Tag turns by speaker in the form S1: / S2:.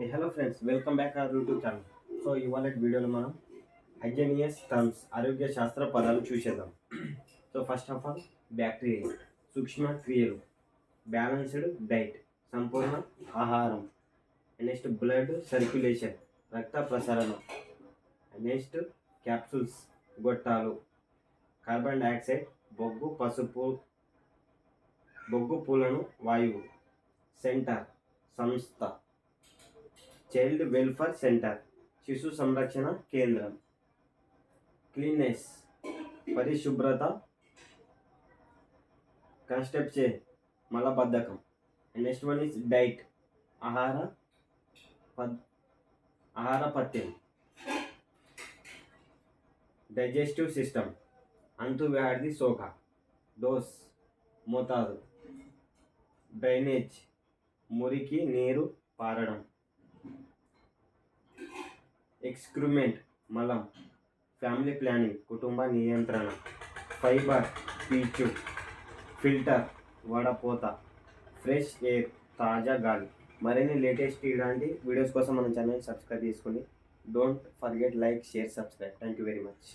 S1: Hello friends welcome back our YouTube channel so ఇవాళ వీడియోలో మనం హైజెనియస్ టర్మ్స్ ఆరోగ్య శాస్త్ర పదాలు చూసేద్దాం. So first of all bacteria సూక్ష్మ క్రియలు బ్యాలెన్స్డ్ డైట్ సంపూర్ణ ఆహారం. నెక్స్ట్ బ్లడ్ సర్క్యులేషన్ రక్త ప్రసరణ. నెక్స్ట్ క్యాప్సూల్స్ గొట్టాలు. కార్బన్ డైఆక్సైడ్ బొగ్గు పసుపు బొగ్గు పూలను వాయువు. సెంటర్ సంస్థ. చైల్డ్ వెల్ఫేర్ సెంటర్ శిశు సంరక్షణ కేంద్రం క్లీన్నెస్ పరిశుభ్రత కన్స్టెప్చే మలబద్ధకం నెక్స్ట్ వన్ ఇస్ డైట్ ఆహార పద్ ఆహార పథ్యం డైజెస్టివ్ సిస్టమ్ అంతువ్యాధి సోక డోస్ మోతాదు డ్రైనేజ్ మురికి నీరు పారడం ఎక్స్క్రూమెంట్ మలం ఫ్యామిలీ ప్లానింగ్ కుటుంబ నియంత్రణ ఫైబర్ పీచు ఫిల్టర్ వడపోత ఫ్రెష్ ఎయిర్ తాజా గాలి. మరిన్ని లేటెస్ట్ ఇలాంటి వీడియోస్ కోసం మన ఛానల్ సబ్స్క్రైబ్ చేసుకోండి. Don't forget like share subscribe thank you very much